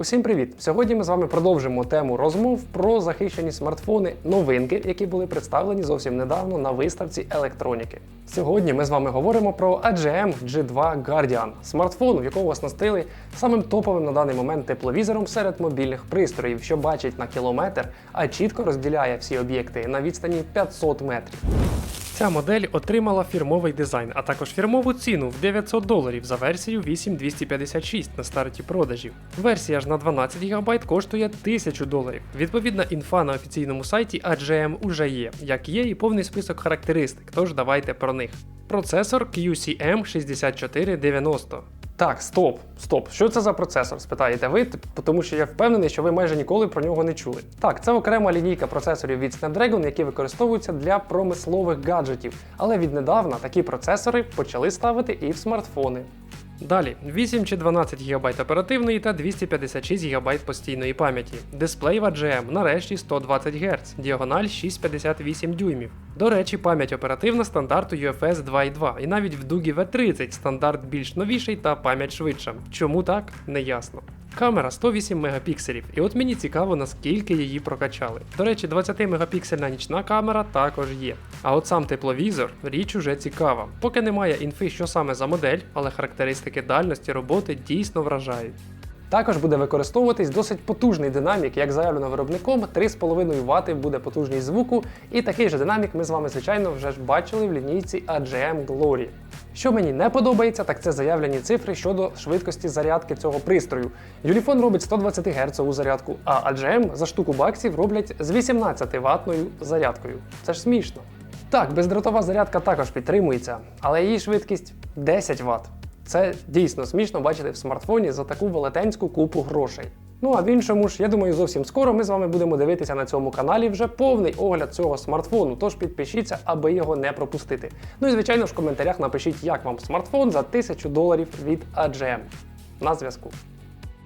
Усім привіт! Сьогодні ми з вами продовжимо тему розмов про захищені смартфони, новинки, які були представлені зовсім недавно на виставці електроніки. Сьогодні ми з вами говоримо про AGM G2 Guardian, смартфон, у якого оснастили самим топовим на даний момент тепловізором серед мобільних пристроїв, що бачить на кілометр, а чітко розділяє всі об'єкти на відстані 500 метрів. Ця модель отримала фірмовий дизайн, а також фірмову ціну в 900 доларів за версію 8256 на старті продажів. Версія ж на 12 ГБ коштує 1000 доларів. Відповідна інфа на офіційному сайті AGM уже є, як є і повний список характеристик, тож давайте про них. Процесор QCM 6490. Так, стоп, стоп. Що це за процесор? Спитаєте ви, тому що я впевнений, що ви майже ніколи про нього не чули. Так, це окрема лінійка процесорів від Snapdragon, які використовуються для промислових гаджетів. Але віднедавна такі процесори почали ставити і в смартфони. Далі 8 чи 12 ГБ оперативної та 256 ГБ постійної пам'яті. Дисплей в нарешті 120 Гц, діагональ 6,58 дюймів. До речі, пам'ять оперативна стандарту UFS 2.2, і навіть в Дугі V30 стандарт більш новіший та пам'ять швидша. Чому так, не ясно. Камера 108 мегапікселів, і от мені цікаво, наскільки її прокачали. До речі, 20 мегапіксельна нічна камера також є. А от сам тепловізор річ уже цікава. Поки немає інфи, що саме за модель, але характеристики дальності роботи дійсно вражають. Також буде використовуватись досить потужний динамік, як заявлено виробником, 3,5 Вт буде потужність звуку, і такий же динамік ми з вами, звичайно, вже ж бачили в лінійці AGM Glory. Що мені не подобається, так це заявлені цифри щодо швидкості зарядки цього пристрою. Юліфон робить 120 Гц зарядку, а AGM за штуку баксів роблять з 18 ватною зарядкою. Це ж смішно. Так, бездротова зарядка також підтримується, але її швидкість 10 Вт. Це дійсно смішно бачити в смартфоні за таку велетенську купу грошей. Ну а в іншому ж, я думаю, зовсім скоро ми з вами будемо дивитися на цьому каналі вже повний огляд цього смартфону, тож підпишіться, аби його не пропустити. Ну і звичайно ж в коментарях напишіть, як вам смартфон за 1000 доларів від AGM. На зв'язку.